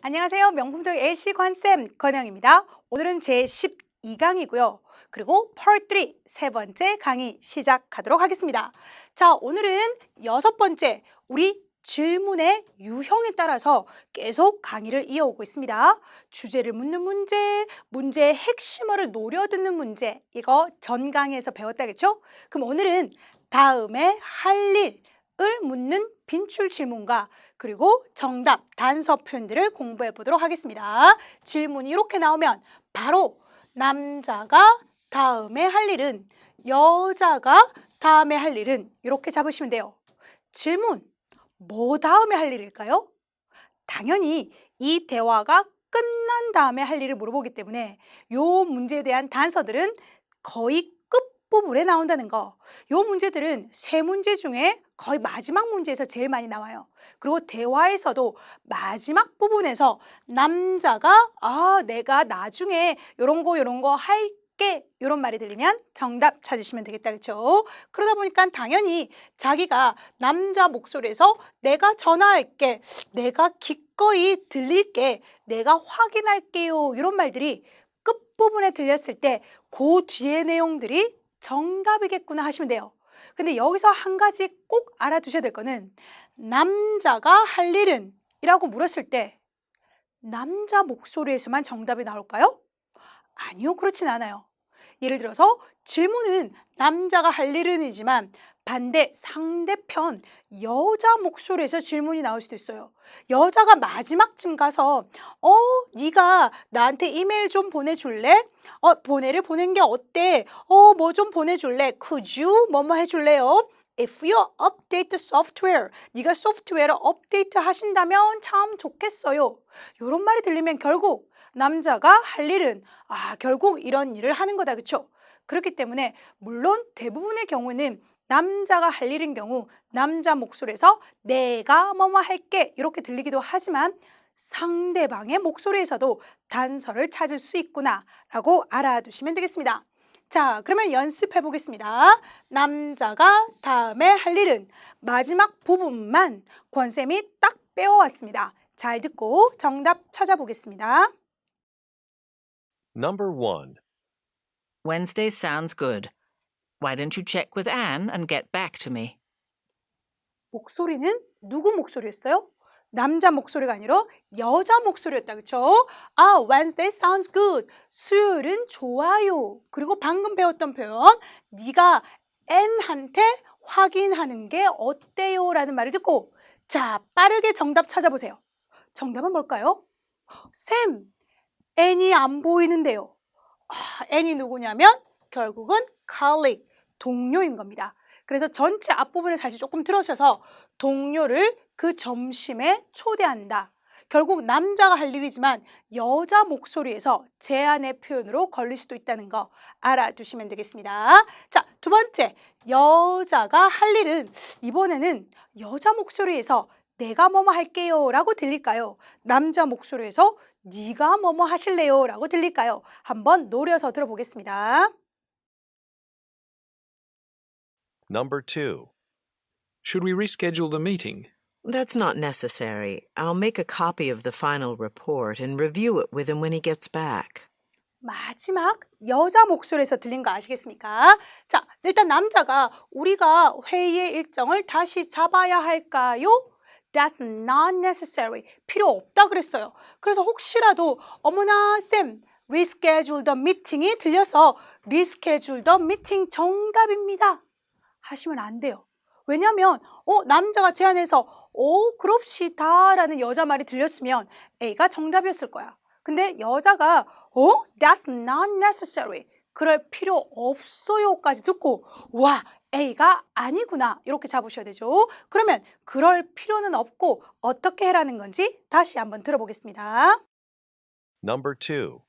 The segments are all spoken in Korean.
안녕하세요. 명품적 LC 관쌤 건영입니다. 오늘은 제 12강이고요. 그리고 Part 3세 번째 강의 시작하도록 하겠습니다. 자, 오늘은 여섯 번째 우리 질문의 유형에 따라서 계속 강의를 이어오고 있습니다. 주제를 묻는 문제, 문제의 핵심어를 노려듣는 문제, 이거 전 강의에서 배웠다겠죠? 그럼 오늘은 다음에 할 일을 묻는 빈출 질문과 그리고 정답, 단서 표현들을 공부해 보도록 하겠습니다. 질문이 이렇게 나오면 바로 남자가 다음에 할 일은 여자가 다음에 할 일은 이렇게 잡으시면 돼요. 질문, 뭐 다음에 할 일일까요? 당연히 이 대화가 끝난 다음에 할 일을 물어보기 때문에 요 문제에 대한 단서들은 거의 끝부분에 나온다는 거. 요 문제들은 세 문제 중에 거의 마지막 문제에서 제일 많이 나와요. 그리고 대화에서도 마지막 부분에서 남자가 아, 내가 나중에 요런 거 요런 거 할 게 요런 말이 들리면 정답 찾으시면 되겠다. 그렇죠? 그러다 보니까 당연히 자기가 남자 목소리에서 내가 전화할게. 내가 기꺼이 들릴게. 내가 확인할게요. 이런 말들이 끝부분에 들렸을 때 그 뒤의 내용들이 정답이겠구나 하시면 돼요. 근데 여기서 한 가지 꼭 알아두셔야 될 거는 남자가 할 일은 이라고 물었을 때 남자 목소리에서만 정답이 나올까요? 아니요, 그렇진 않아요. 예를 들어서 질문은 남자가 할 일은이지만 반대 상대편 여자 목소리에서 질문이 나올 수도 있어요. 여자가 마지막쯤 가서 어 네가 나한테 이메일 좀 보내줄래? 어 보내를 보낸 게 어때? 어 뭐 좀 보내줄래? Could you 뭐뭐 해줄래요? If you update the software, 네가 소프트웨어를 업데이트 하신다면 참 좋겠어요. 이런 말이 들리면 결국 남자가 할 일은 아 결국 이런 일을 하는 거다 그쵸? 그렇기 때문에 물론 대부분의 경우는 남자가 할 일인 경우 남자 목소리에서 내가 뭐뭐 할게 이렇게 들리기도 하지만 상대방의 목소리에서도 단서를 찾을 수 있구나라고 알아두시면 되겠습니다. 자, 그러면 연습해 보겠습니다. 남자가 다음에 할 일은 마지막 부분만 권쌤이 딱 빼어왔습니다. 잘 듣고 정답 찾아보겠습니다. Number 1. Wednesday sounds good. Why don't you check with Anne and get back to me? 목소리는 누구 목소리였어요? 남자 목소리가 아니라 여자 목소리였다. 그쵸? 아, Wednesday sounds good. 수요일은 좋아요. 그리고 방금 배웠던 표현, 네가 N한테 확인하는 게 어때요? 라는 말을 듣고 자, 빠르게 정답 찾아보세요. 정답은 뭘까요? 쌤, N이 안 보이는데요. 아, N이 누구냐면 결국은 colleague, 동료인 겁니다. 그래서 전체 앞부분을 다시 조금 들으셔서 동료를 그 점심에 초대한다. 결국 남자가 할 일이지만 여자 목소리에서 제안의 표현으로 걸릴 수도 있다는 거 알아두시면 되겠습니다. 자, 두 번째. 여자가 할 일은 이번에는 여자 목소리에서 내가 뭐뭐 할게요 라고 들릴까요? 남자 목소리에서 네가 뭐뭐 하실래요 라고 들릴까요? 한번 노려서 들어보겠습니다. Number 2. Should we reschedule the meeting? That's not necessary. I'll make a copy of the final report and review it with him when he gets back. 마지막 여자 목소리에서 들린 거 아시겠습니까? 자, 일단 남자가 우리가 회의의 일정을 다시 잡아야 할까요? That's not necessary. 필요 없다 그랬어요. 그래서 혹시라도 어머나 쌤 reschedule the meeting이 들려서 reschedule the meeting 정답입니다. 하시면 안 돼요. 왜냐하면 어 남자가 제안해서 어 그럽시다라는 여자 말이 들렸으면 A가 정답이었을 거야. 근데 여자가 어 that's not necessary 그럴 필요 없어요까지 듣고 와 A가 아니구나 이렇게 잡으셔야 되죠. 그러면 그럴 필요는 없고 어떻게 해라는 건지 다시 한번 들어보겠습니다. Number 2.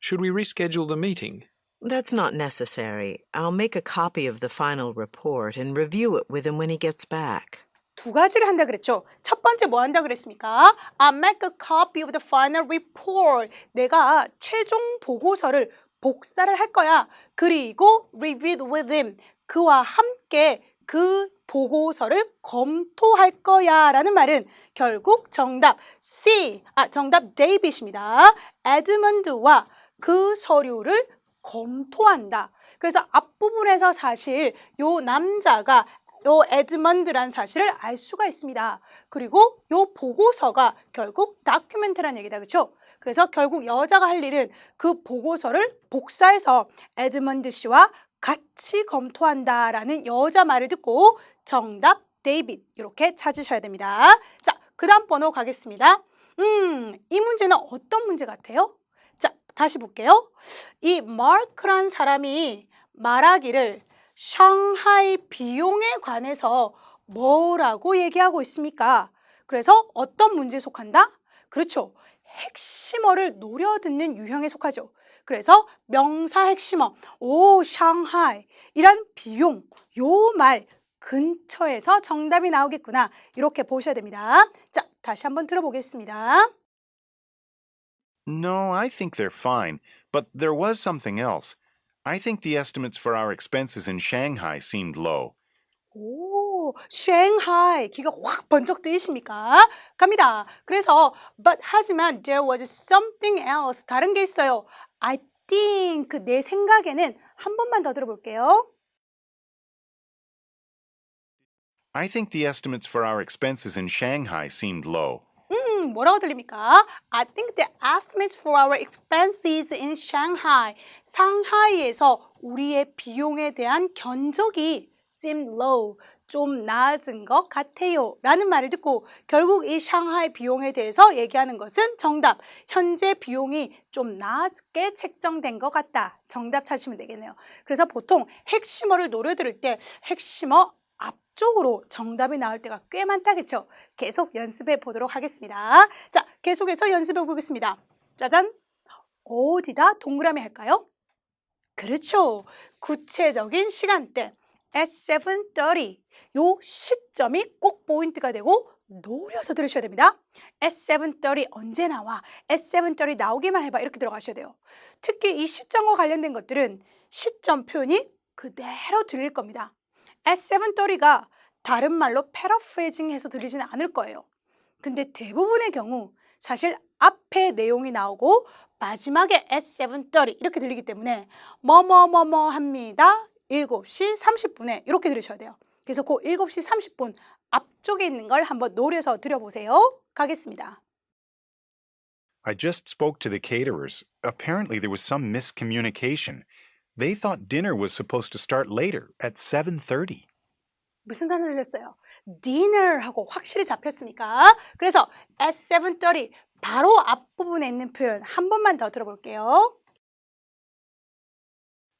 Should we reschedule the meeting? That's not necessary. I'll make a copy of the final report and review it with him when he gets back. 두 가지를 한다 그랬죠. 첫 번째 뭐 한다 그랬습니까? I make a copy of the final report. 내가 최종 보고서를 복사를 할 거야. 그리고 review with him. 그와 함께 그 보고서를 검토할 거야 라는 말은 결국 정답 C, 아, 정답 데이빗입니다. 에드먼드와 그 서류를 검토한다. 그래서 앞부분에서 사실 요 남자가 요 에드먼드란 사실을 알 수가 있습니다. 그리고 요 보고서가 결국 다큐멘트란 얘기다. 그렇죠? 그래서 결국 여자가 할 일은 그 보고서를 복사해서 에드먼드 씨와 같이 검토한다라는 여자 말을 듣고 정답 데이빗 이렇게 찾으셔야 됩니다. 자, 그다음 번호 가겠습니다. 음, 이 문제는 어떤 문제 같아요? 자, 다시 볼게요. 이 마크란 사람이 말하기를 샹하이 비용에 관해서 뭐라고 얘기하고 있습니까? 그래서 어떤 문제에 속한다? 그렇죠. 핵심어를 노려듣는 유형에 속하죠. 그래서 명사 핵심어, 오, 샹하이, 이란 비용, 요 말 근처에서 정답이 나오겠구나. 이렇게 보셔야 됩니다. 자, 다시 한번 들어보겠습니다. No, I think they're fine, but there was something else. I think the estimates for our expenses in Shanghai seemed low. 오, 샹하이 귀가 확 번쩍 뜨이십니까? 갑니다. 그래서 but 하지만 there was something else 다른 게 있어요. I think 내 생각에는 한 번만 더 들어볼게요. I think the estimates for our expenses in Shanghai seemed low. 음, 뭐라고 들립니까? I think the estimates for our expenses in Shanghai. 상하이에서 우리의 비용에 대한 견적이 seem low 좀 낮은 것 같아요. 라는 말을 듣고 결국 이 상하이 비용에 대해서 얘기하는 것은 정답. 현재 비용이 좀 낮게 책정된 것 같다. 정답 찾으시면 되겠네요. 그래서 보통 핵심어를 노려 들을 때 핵심어 앞 쪽으로 정답이 나올 때가 꽤 많다겠죠 계속 연습해 보도록 하겠습니다 자 계속해서 연습해 보겠습니다 짜잔 어디다 동그라미 할까요? 그렇죠 구체적인 시간대 at 7.30. 요 시점이 꼭 포인트가 되고 노려서 들으셔야 됩니다. at 7.30 언제 나와? at 7.30 나오기만 해봐. 이렇게 들어가셔야 돼요. 특히 이 시점과 관련된 것들은 시점 표현이 그대로 들릴 겁니다. At 7.30가 다른 말로 패러프레이징 해서 들리지는 않을 거예요. 근데 대부분의 경우 사실 앞에 내용이 나오고 마지막에 at 7.30 이렇게 들리기 때문에 뭐뭐뭐뭐 합니다. 7시 30분에 이렇게 들으셔야 돼요. 그래서 그 7시 30분 앞쪽에 있는 걸 한번 노려서 들어보세요. 가겠습니다. I just spoke to the caterers. Apparently, there was some miscommunication. They thought dinner was supposed to start later at 7:30. 무슨 단어 들렸어요? dinner하고 확실히 잡혔습니까? 그래서 at 7.30 바로 앞부분에 있는 표현 한 번만 더 들어볼게요.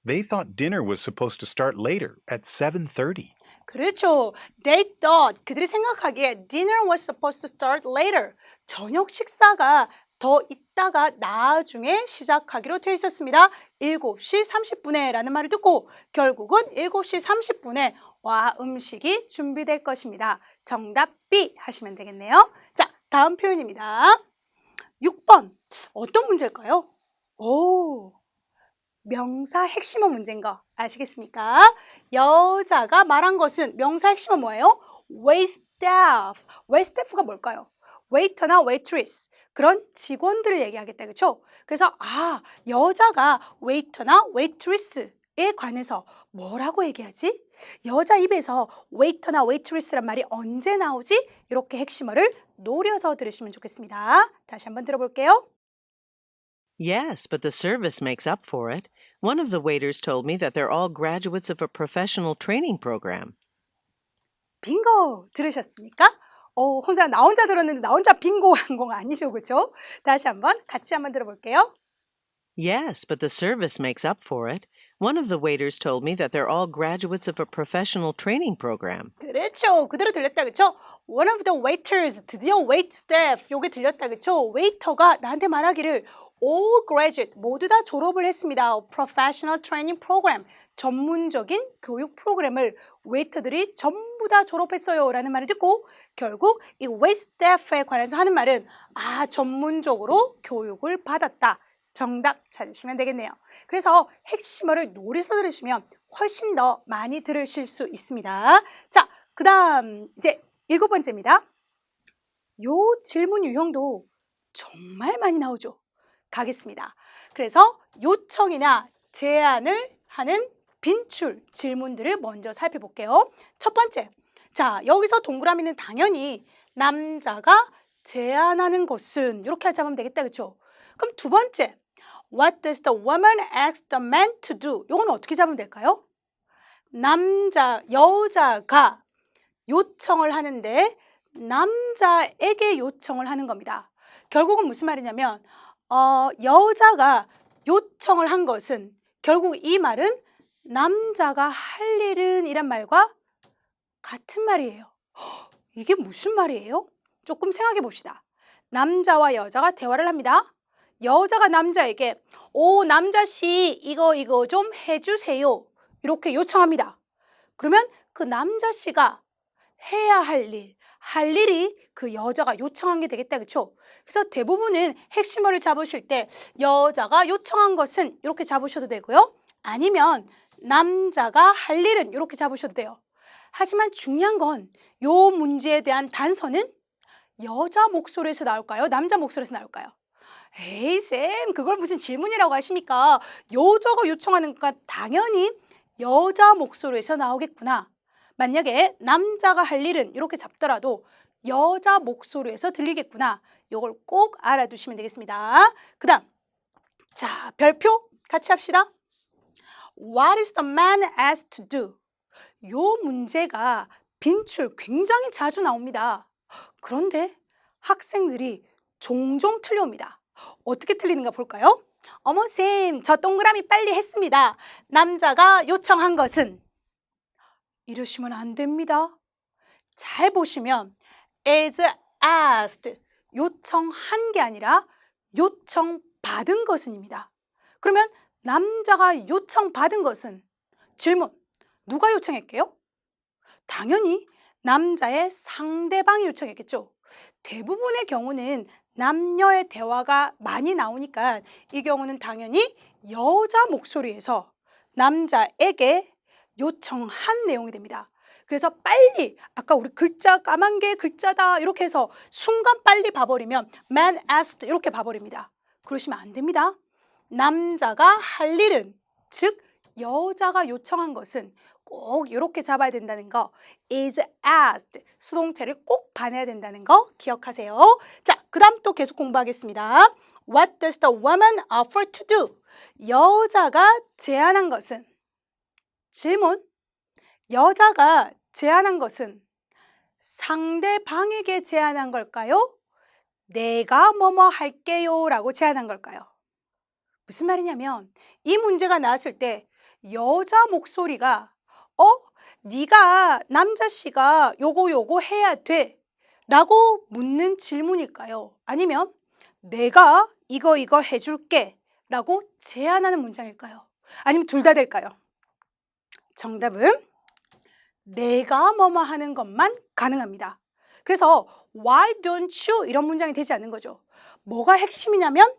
They thought dinner was supposed to start later at 7:30. 그렇죠. They thought 그들이 생각하기에 dinner was supposed to start later. 저녁 식사가 더 있다가 나중에 시작하기로 되어 있었습니다. 7시 30분에 라는 말을 듣고 결국은 7시 30분에 와 음식이 준비될 것입니다. 정답 B 하시면 되겠네요. 자, 다음 표현입니다. 6번 어떤 문제일까요? 오, 명사 핵심어 문제인 거 아시겠습니까? 여자가 말한 것은 명사 핵심어 뭐예요? waitstaff. waitstaff가 뭘까요? 웨이터나 웨이트리스 그런 직원들을 얘기하겠다 그렇죠? 그래서 아 여자가 웨이터나 웨이트리스 에 관해서 뭐라고 얘기하지? 여자 입에서 웨이터나 웨이트리스란 말이 언제 나오지? 이렇게 핵심어를 노려서 들으시면 좋겠습니다. 다시 한번 들어볼게요. Yes, but the service makes up for it. One of the waiters told me that they're all graduates of a professional training program. 빙고 들으셨습니까? 어, 혼자 나 혼자 들었는데 나 혼자 빙고 한거 아니죠, 그렇죠? 다시 한번 같이 한번 들어볼게요. Yes, but the service makes up for it. One of the waiters told me that they're all graduates of a professional training program. 그렇죠. 그대로 들렸다, 그렇죠? One of the waiters, 드디어 wait staff, 요게 들렸다, 그렇죠? 웨이터가 나한테 말하기를 all graduate, 모두 다 졸업을 했습니다. professional training program, 전문적인 교육 프로그램을 웨이터들이 전 부다 졸업했어요. 라는 말을 듣고 결국 이 wait staff에 관해서 하는 말은 아, 전문적으로 교육을 받았다. 정답 찾으시면 되겠네요. 그래서 핵심어를 노래서 들으시면 훨씬 더 많이 들으실 수 있습니다. 자, 그 다음 이제 일곱 번째입니다. 요 질문 유형도 정말 많이 나오죠. 가겠습니다. 그래서 요청이나 제안을 하는 빈출 질문들을 먼저 살펴볼게요. 첫 번째. 자, 여기서 동그라미는 당연히 남자가 제안하는 것은 이렇게 하자면 되겠다. 그렇죠? 그럼 두 번째. What does the woman ask the man to do? 이건 어떻게 잡으면 될까요? 남자, 여자가 요청을 하는데 남자에게 요청을 하는 겁니다. 결국은 무슨 말이냐면 어, 여자가 요청을 한 것은 결국 이 말은 남자가 할 일은 이란 말과 같은 말이에요. 헉, 이게 무슨 말이에요? 조금 생각해 봅시다. 남자와 여자가 대화를 합니다. 여자가 남자에게 오 남자 씨 이거 이거 좀 해주세요 이렇게 요청합니다. 그러면 그 남자 씨가 해야 할 일, 할 일이 그 여자가 요청한 게 되겠다 그렇죠? 그래서 대부분은 핵심어를 잡으실 때 여자가 요청한 것은 이렇게 잡으셔도 되고요. 아니면 남자가 할 일은 이렇게 잡으셔도 돼요. 하지만 중요한 건요 문제에 대한 단서는 여자 목소리에서 나올까요? 남자 목소리에서 나올까요? 에이 쌤 그걸 무슨 질문이라고 하십니까? 여자가 요청하는 건 당연히 여자 목소리에서 나오겠구나. 만약에 남자가 할 일은 이렇게 잡더라도 여자 목소리에서 들리겠구나. 이걸 꼭 알아두시면 되겠습니다. 그 다음 자 별표 같이 합시다. What is the man asked to do? 요 문제가 빈출 굉장히 자주 나옵니다. 그런데 학생들이 종종 틀려옵니다. 어떻게 틀리는가 볼까요? 어머 쌤, 저 동그라미 빨리 했습니다. 남자가 요청한 것은 이러시면 안 됩니다. 잘 보시면 is asked 요청한 게 아니라 요청 받은 것은입니다. 그러면 남자가 요청받은 것은 질문 누가 요청했게요? 당연히 남자의 상대방이 요청했겠죠. 대부분의 경우는 남녀의 대화가 많이 나오니까 이 경우는 당연히 여자 목소리에서 남자에게 요청한 내용이 됩니다. 그래서 빨리 아까 우리 글자 까만 게 글자다 이렇게 해서 순간 빨리 봐버리면 man asked 이렇게 봐버립니다. 그러시면 안 됩니다. 남자가 할 일은 즉 여자가 요청한 것은 꼭 이렇게 잡아야 된다는 거 is asked 수동태를 꼭 반해야 된다는 거 기억하세요. 자, 그 다음 또 계속 공부하겠습니다. What does the woman offer to do? 여자가 제안한 것은 질문 여자가 제안한 것은 상대방에게 제안한 걸까요? 내가 뭐뭐 할게요 라고 제안한 걸까요? 무슨 말이냐면 이 문제가 나왔을 때 여자 목소리가 어? 네가 남자 씨가 요거 요거 해야 돼 라고 묻는 질문일까요? 아니면 내가 이거 이거 해줄게 라고 제안하는 문장일까요? 아니면 둘 다 될까요? 정답은 내가 뭐뭐 하는 것만 가능합니다. 그래서 why don't you 이런 문장이 되지 않는 거죠. 뭐가 핵심이냐면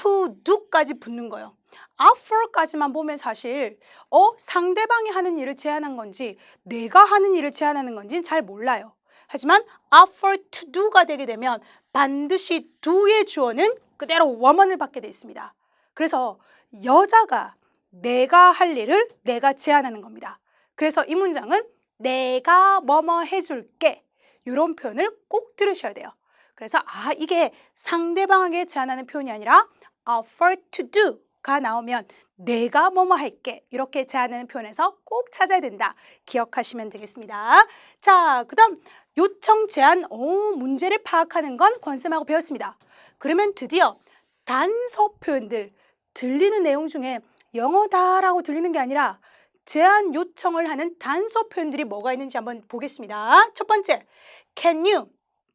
to do까지 붙는 거예요. offer까지만 보면 사실 어 상대방이 하는 일을 제안한 건지 내가 하는 일을 제안하는 건지는 잘 몰라요. 하지만 offer to do가 되게 되면 반드시 do의 주어는 그대로 woman을 받게 돼 있습니다. 그래서 여자가 내가 할 일을 내가 제안하는 겁니다. 그래서 이 문장은 내가 뭐뭐 해줄게 이런 표현을 꼭 들으셔야 돼요. 그래서 아 이게 상대방에게 제안하는 표현이 아니라 offer to do가 나오면 내가 뭐뭐 할게 이렇게 제안하는 표현에서 꼭 찾아야 된다 기억하시면 되겠습니다. 자 그 다음 요청 제안 오 문제를 파악하는 건 권쌤하고 배웠습니다. 그러면 드디어 단서 표현들 들리는 내용 중에 영어다라고 들리는 게 아니라 제안 요청을 하는 단서 표현들이 뭐가 있는지 한번 보겠습니다. 첫 번째, can you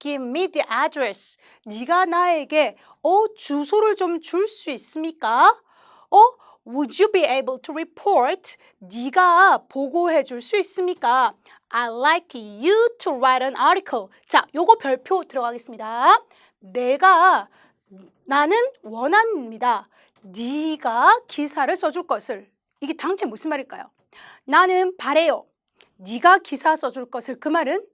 give me the address? 네가 나에게 어 주소를 좀 줄 수 있습니까? 어 would you be able to report? 네가 보고해 줄 수 있습니까? I like you to write an article. 자, 요거 별표 들어가겠습니다. 내가 나는 원합니다. 네가 기사를 써줄 것을. 이게 당최 무슨 말일까요? 나는 바래요. 네가 기사 써줄 것을 그 말은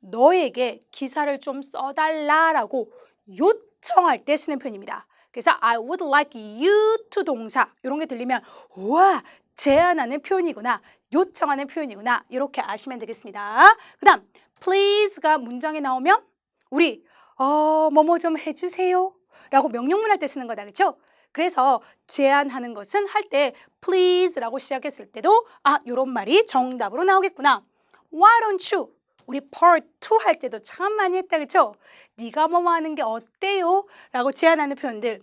너에게 기사를 좀 써달라라고 요청할 때 쓰는 표현입니다. 그래서 I would like you to 동사 이런 게 들리면 우와 제안하는 표현이구나 요청하는 표현이구나 이렇게 아시면 되겠습니다. 그 다음 please가 문장에 나오면 우리 어 뭐뭐 좀 해주세요 라고 명령문 할 때 쓰는 거다 그렇죠? 그래서 제안하는 것은 할 때 please라고 시작했을 때도 아 이런 말이 정답으로 나오겠구나. Why don't you? 우리 part 2 할 때도 참 많이 했다 그쵸? 네가 뭐뭐 하는 게 어때요? 라고 제안하는 표현들.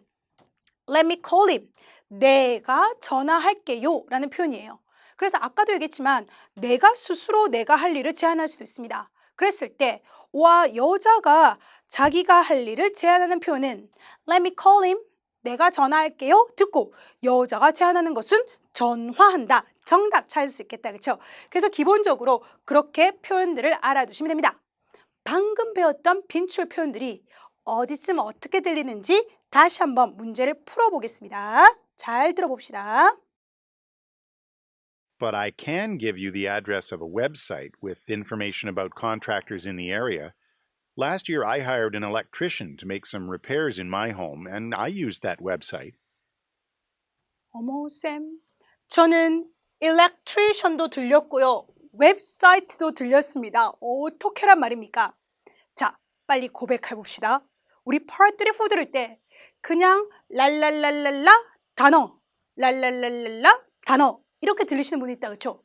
Let me call him. 내가 전화할게요. 라는 표현이에요. 그래서 아까도 얘기했지만 내가 스스로 내가 할 일을 제안할 수도 있습니다. 그랬을 때 와 여자가 자기가 할 일을 제안하는 표현은 Let me call him. 내가 전화할게요. 듣고 여자가 제안하는 것은 전화한다 정답 찾을 수 있겠다 그쵸? 그래서 기본적으로 그렇게 표현들을 알아두시면 됩니다. 방금 배웠던 빈출 표현들이 어디쯤 어떻게 들리는지 다시 한번 문제를 풀어보겠습니다. 잘 들어봅시다. But I can give you the address of a website with information about contractors in the area. Last year, I hired an electrician to make some repairs in my home, and I used that website. 어머 쌤, 저는 일렉트리션도 들렸고요. 웹사이트도 들렸습니다. 어떻게란 말입니까? 자, 빨리 고백해 봅시다. 우리 part 3, 4 들을 때 그냥 랄랄랄랄라 단어, 랄랄랄랄라 단어 이렇게 들리시는 분이 있다 그렇죠?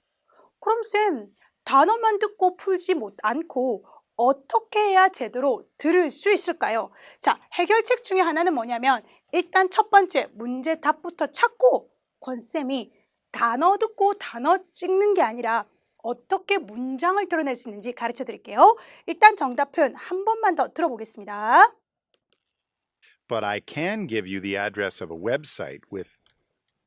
그럼 쌤, 단어만 듣고 풀지 못 않고 어떻게 해야 제대로 들을 수 있을까요? 자, 해결책 중에 하나는 뭐냐면 일단 첫 번째 문제 답부터 찾고 권쌤이 단어 듣고 단어 찍는 게 아니라 어떻게 문장을 드러낼 수 있는지 가르쳐 드릴게요. 일단 정답 표현 한 번만 더 들어보겠습니다. But I can give you the address of a website with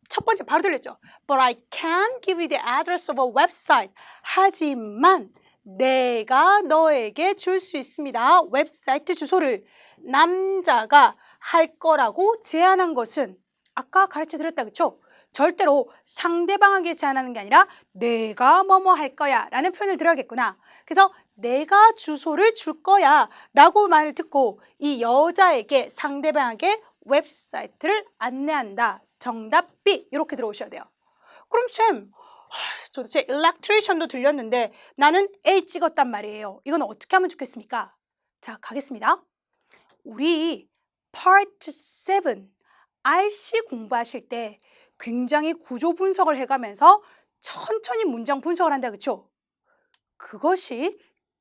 첫 번째 바로 들렸죠. But I can give you the address of a website. 하지만 내가 너에게 줄 수 있습니다. 웹사이트 주소를 남자가 할 거라고 제안한 것은 아까 가르쳐 드렸다 그쵸? 절대로 상대방에게 제안하는 게 아니라 내가 뭐뭐 할 거야 라는 표현을 들어야겠구나. 그래서 내가 주소를 줄 거야 라고 말을 듣고 이 여자에게 상대방에게 웹사이트를 안내한다. 정답 B 이렇게 들어오셔야 돼요. 그럼 쌤, 하, 도대체 일렉트리션도 들렸는데 나는 A 찍었단 말이에요. 이건 어떻게 하면 좋겠습니까? 자, 가겠습니다. 우리 Part 7 RC 공부하실 때 굉장히 구조 분석을 해가면서 천천히 문장 분석을 한다 그쵸? 그것이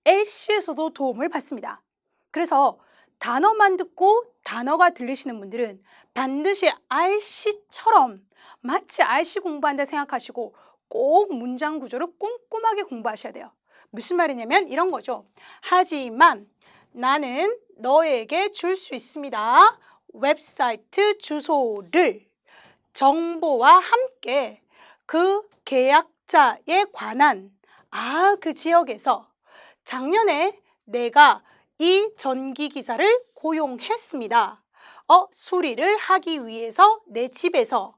LC에서도 도움을 받습니다. 그래서 단어만 듣고 단어가 들리시는 분들은 반드시 RC처럼 마치 RC 공부한다 생각하시고 꼭 문장 구조를 꼼꼼하게 공부하셔야 돼요. 무슨 말이냐면 이런 거죠. 하지만 나는 너에게 줄 수 있습니다. 웹사이트 주소를 정보와 함께 그 계약자에 관한 아, 그 지역에서 작년에 내가 이 전기 기사를 고용했습니다. 어, 수리를 하기 위해서 내 집에서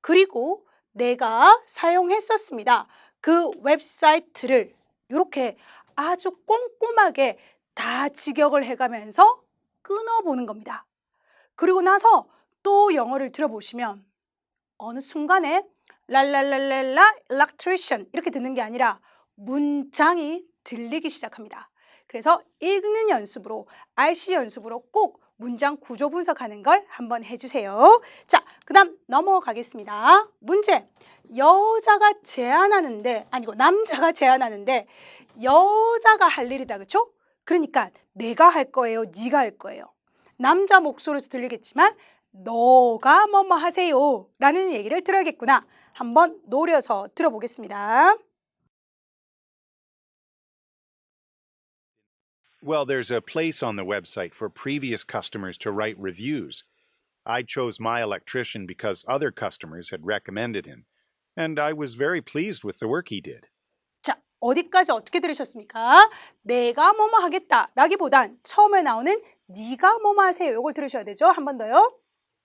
그리고 내가 사용했었습니다. 그 웹사이트를 이렇게 아주 꼼꼼하게 다 직역을 해가면서 끊어보는 겁니다. 그리고 나서 또 영어를 들어보시면 어느 순간에 랄랄랄랄라 electrician 이렇게 듣는 게 아니라 문장이 들리기 시작합니다. 그래서 읽는 연습으로 RC 연습으로 꼭 문장 구조 분석하는 걸 한번 해주세요. 자, 그 다음 넘어가겠습니다. 문제 여자가 제안하는데 아니고 남자가 제안하는데 여자가 할 일이다 그렇죠? 그러니까 내가 할 거예요, 네가 할 거예요. 남자 목소리에서 들리겠지만 너가 뭐뭐 하세요 라는 얘기를 들어야겠구나. 한번 노려서 들어보겠습니다. Well, there's a place on the website for previous customers to write reviews. I chose my electrician because other customers had recommended him, and I was very pleased with the work he did. 자, 어디까지 어떻게 들으셨습니까? 내가 뭐뭐 하겠다 라기보단 처음에 나오는 네가 뭐뭐 하세요. 이걸 들으셔야 되죠. 한 번 더요.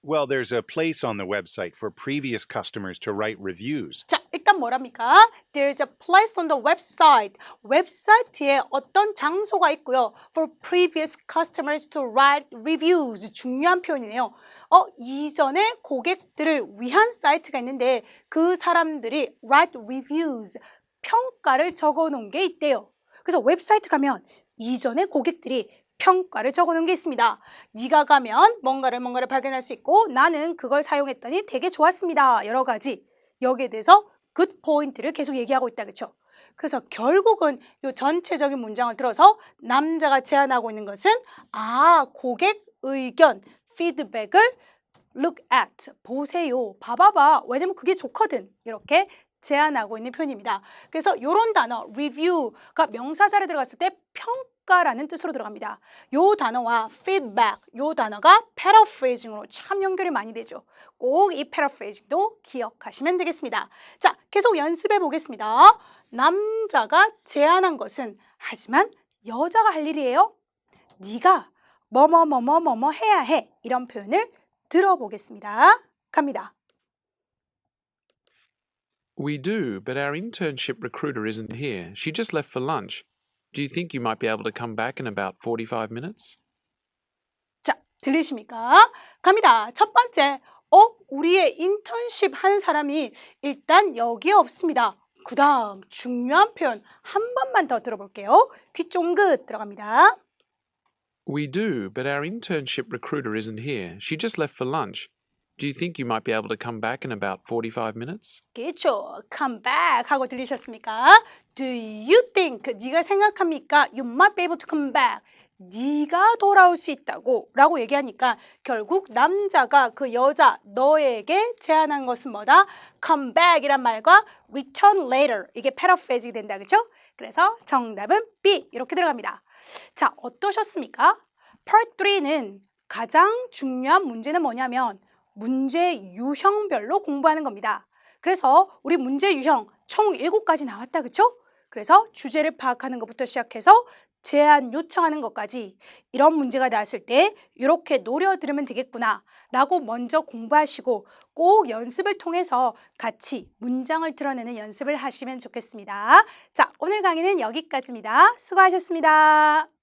Well, there's a place on the website for previous customers to write reviews. 자, 일단 뭐랍니까? There's a place on the website. 웹사이트에 어떤 장소가 있고요. For previous customers to write reviews. 중요한 표현이네요. 어, 이전에 고객들을 위한 사이트가 있는데 그 사람들이 write reviews. 평가를 적어 놓은 게 있대요. 그래서 웹사이트 가면 이전에 고객들이 평가를 적어 놓은 게 있습니다. 네가 가면 뭔가를 뭔가를 발견할 수 있고 나는 그걸 사용했더니 되게 좋았습니다. 여러 가지. 여기에 대해서 good 포인트를 계속 얘기하고 있다. 그렇죠? 그래서 결국은 이 전체적인 문장을 들어서 남자가 제안하고 있는 것은 아, 고객 의견, 피드백을 look at, 보세요, 봐봐봐. 왜냐면 그게 좋거든. 이렇게 제안하고 있는 표현입니다. 그래서 이런 단어, review가 명사절에 들어갔을 때 평 가라는 뜻으로 들어갑니다. 요 단어와 feedback, 요 단어가 paraphrasing으로 참 연결이 많이 되죠. 꼭 이 paraphrasing도 기억하시면 되겠습니다. 자, 계속 연습해 보겠습니다. 남자가 제안한 것은 하지만 여자가 할 일이에요. 네가 뭐뭐뭐뭐뭐뭐 해야 해. 이런 표현을 들어보겠습니다. 갑니다. We do, but our internship recruiter isn't here. She just left for lunch. Do you think you might be able to come back in about 45 minutes? 자, 들리십니까? 갑니다. 첫 번째, 어, 우리의 인턴십 한 사람이 일단 여기에 없습니다. 그 다음, 중요한 표현 한 번만 더 들어볼게요. 귀 쫑긋 들어갑니다. We do, but our internship recruiter isn't here. She just left for lunch. Do you think you might be able to come back in about 45 minutes? 그렇죠. come back 하고 들리셨습니까? Do you think, 네가 생각합니까? You might be able to come back. 네가 돌아올 수 있다고 라고 얘기하니까 결국 남자가 그 여자 너에게 제안한 것은 뭐다? come back 이란 말과 return later 이게 paraphrasing 된다 그렇죠? 그래서 정답은 B 이렇게 들어갑니다. 자 어떠셨습니까? Part 3는 가장 중요한 문제는 뭐냐면 문제 유형별로 공부하는 겁니다. 그래서 우리 문제 유형 총 7가지 나왔다 그쵸? 그래서 주제를 파악하는 것부터 시작해서 제안 요청하는 것까지 이런 문제가 나왔을 때 이렇게 노려 들으면 되겠구나 라고 먼저 공부하시고 꼭 연습을 통해서 같이 문장을 드러내는 연습을 하시면 좋겠습니다. 자, 오늘 강의는 여기까지입니다. 수고하셨습니다.